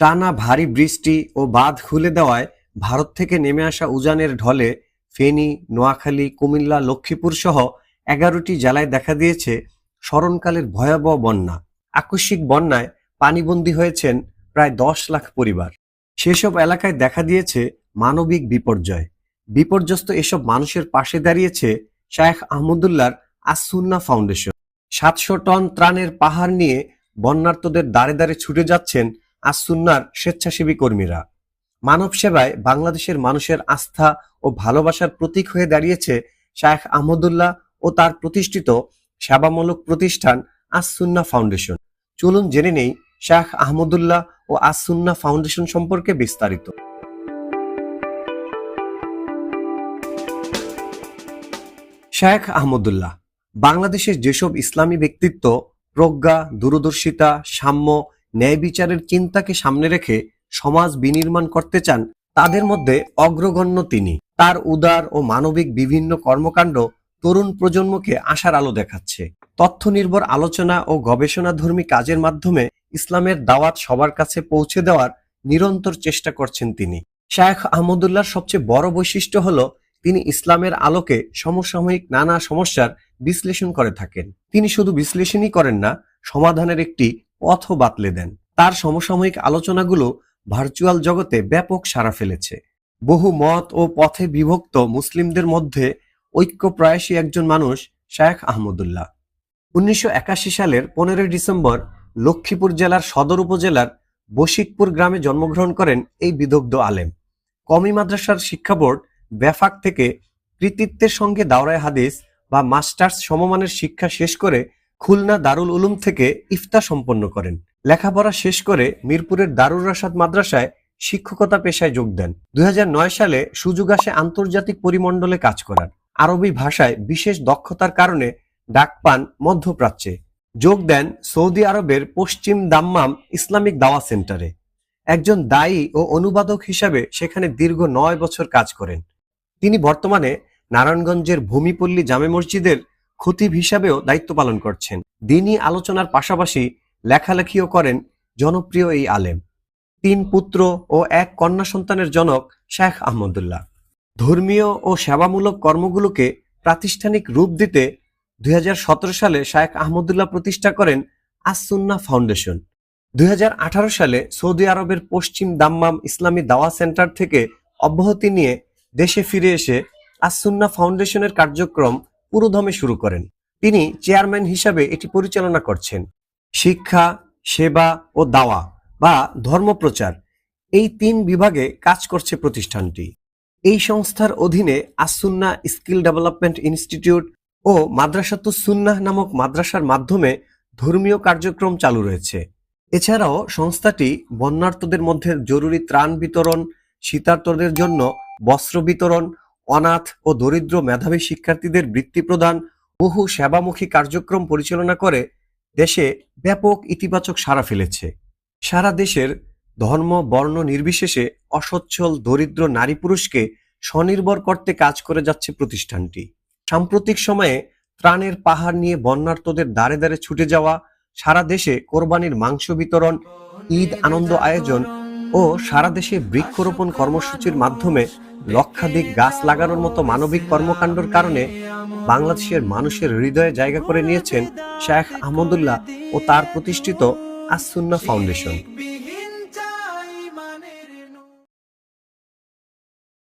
টানা ভারী বৃষ্টি ও বাঁধ খুলে দেওয়ায় ভারত থেকে নেমে আসা উজানের ঢলে ফেনী, নোয়াখালী, কুমিল্লা, লক্ষ্মীপুর সহ এগারোটি জেলায় দেখা দিয়েছে স্মরণকালের ভয়াবহ বন্যা। আকস্মিক বন্যায় পানিবন্দী হয়েছেন প্রায় দশ লাখ পরিবার। সেসব এলাকায় দেখা দিয়েছে মানবিক বিপর্যয়। বিপর্যস্ত এসব মানুষের পাশে দাঁড়িয়েছে শায়েখ আহমদুল্লাহর আসুন্না ফাউন্ডেশন। সাতশো টন ত্রাণের পাহাড় নিয়ে বন্যার্তদের দাঁড়ে দাঁড়ে ছুটে যাচ্ছেন আসুন্নার স্বেচ্ছাসেবী কর্মীরা। মানব সেবায় বাংলাদেশের মানুষের আস্থা ও ভালোবাসার প্রতীক হয়ে দাঁড়িয়েছে শায়েখ আহমদুল্লাহ ও তার প্রতিষ্ঠিত সেবামূলক প্রতিষ্ঠান আসুন্না ফাউন্ডেশন। চলুন জেনে নেই শাহ আহমদুল্লাহ ও আসুন্না ফাউন্ডেশন সম্পর্কে বিস্তারিত। শায়েখ আহমদুল্লাহ, বাংলাদেশের যেসব ইসলামী ব্যক্তিত্ব, প্রজ্ঞা, দূরদর্শিতা, সাম্য ন্যায় বিচারের চিন্তাকে সামনে রেখে সমাজ বিনির্মাণ করতে চান তাদের মধ্যে অগ্রগণ্য তিনি। তার উদার ও মানবিক বিভিন্ন কর্মকাণ্ড তরুণ প্রজন্মকে আশার আলো দেখাচ্ছে। তথ্য নির্ভর আলোচনা ও গবেষণাধর্মী কাজের মাধ্যমে ইসলামের দাওয়াত সবার কাছে পৌঁছে দেওয়ার নিরন্তর চেষ্টা করছেন তিনি। শায়েখ আহমদুল্লাহর সবচেয়ে বড় বৈশিষ্ট্য হলো, তিনি ইসলামের আলোকে সমসাময়িক নানা সমস্যার বিশ্লেষণ করে থাকেন। তিনি শুধু বিশ্লেষণই করেন না, সমাধানের একটি পথও বাতলে দেন। তার সমসাময়িক আলোচনাগুলো ভার্চুয়াল জগতে ব্যাপক সাড়া ফেলেছে। বহু মত ও পথে বিভক্ত মুসলিমদের মধ্যে ঐক্য প্রয়াসী একজন মানুষ শায়েখ আহমদুল্লাহ। উনিশশো একাশি সালের পনেরোই ডিসেম্বর লক্ষ্মীপুর জেলার সদর উপজেলার বশিকপুর গ্রামে জন্মগ্রহণ করেন এই বিদগ্ধ আলেম। কমি মাদ্রাসার শিক্ষা বোর্ড ব্যাফাক থেকে কৃতিত্বের সঙ্গে দাওরায় হাদিস বা মাস্টার্স সমমানের শিক্ষা শেষ করে খুলনা দারুল উলুম থেকে ইফতা সম্পন্ন করেন। লেখাপড়া শেষ করে মিরপুরের দারুর রাশাদ মাদ্রাসায় শিক্ষকতা পেশায় যোগ দেন। দুই হাজার নয় সালে সুযোগ আসে আন্তর্জাতিক পরিমণ্ডলে কাজ করার। আরবি ভাষায় বিশেষ দক্ষতার কারণে ডাক পান মধ্যপ্রাচ্যে। যোগ দেন সৌদি আরবের পশ্চিম দাম্মাম ইসলামিক দাওয়া সেন্টারে। একজন দায়ী ও অনুবাদক হিসাবে সেখানে দীর্ঘ নয় বছর কাজ করেন। তিনি বর্তমানে নারায়ণগঞ্জের ভূমিপল্লী জামে মসজিদের খতিব হিসাবেও দায়িত্ব পালন করছেন। দিনই আলোচনার পাশাপাশি লেখালেখিও করেন জনপ্রিয় এই আলেম। তিন পুত্র ও এক কন্যা সন্তানের জনক শেখ আহমদুল্লাহ। ধর্মীয় ও সেবামূলক কর্মগুলোকে প্রাতিষ্ঠানিক রূপ দিতে দুই সালে শায়েখ আহমদুল্লাহ প্রতিষ্ঠা করেন আসুন্না ফাউন্ডেশন। দুই হাজার আঠারো সালে সৌদি আরবের পশ্চিম দাম্মাম ইসলামী দাওয়া সেন্টার থেকে অব্যাহতি নিয়ে দেশে ফিরে এসে আসুন্না ফাউন্ডেশনের কার্যক্রম পুরোদমে শুরু করেন। তিনি চেয়ারম্যান হিসাবে এটি পরিচালনা করছেন। শিক্ষা, সেবা ও দাওয়া বা ধর্মপ্রচার এই তিন বিভাগে কাজ করছে প্রতিষ্ঠানটি। এই সংস্থার অধীনে আসুন্না স্কিল ডেভেলপমেন্ট ইনস্টিটিউট ও মাদ্রাসাতুস সুন্নাহ নামক মাদ্রাসার মাধ্যমে ধর্মীয় কার্যক্রম চালু রয়েছে। এছাড়াও সংস্থাটি বন্যার্তদের মধ্যে জরুরি ত্রাণ বিতরণ, শীতার্তদের জন্য বস্ত্র বিতরণ অনাথ ও দরিদ্র মেধাবী শিক্ষার্থীদের বৃত্তি প্রদান বহু সেবামুখী কার্যক্রম পরিচালনা করে, দেশে ব্যাপক ইতিবাচক সাড়া ফেলেছে। সারা দেশের ধর্ম, বর্ণ নির্বিশেষে অসচ্ছল, দরিদ্র নারী পুরুষকে স্বনির্ভর করতে কাজ করে যাচ্ছে প্রতিষ্ঠানটি। সাম্প্রতিক সময়ে ত্রাণের পাহাড় নিয়ে বন্যার্তদের দাঁড়ে দাঁড়ে ছুটে যাওয়া, সারা দেশে কোরবানির মাংস বিতরণ, ঈদ আনন্দ আয়োজন ও সারা দেশে বৃক্ষরোপণ কর্মসূচির মাধ্যমে লক্ষাধিক গাছ লাগানোর মতো মানবিক কর্মকাণ্ডের কারণে বাংলাদেশের মানুষের হৃদয়ে জায়গা করে নিয়েছেন শেখ আহমদুল্লাহ ও তার প্রতিষ্ঠিত আসুন্না ফাউন্ডেশন।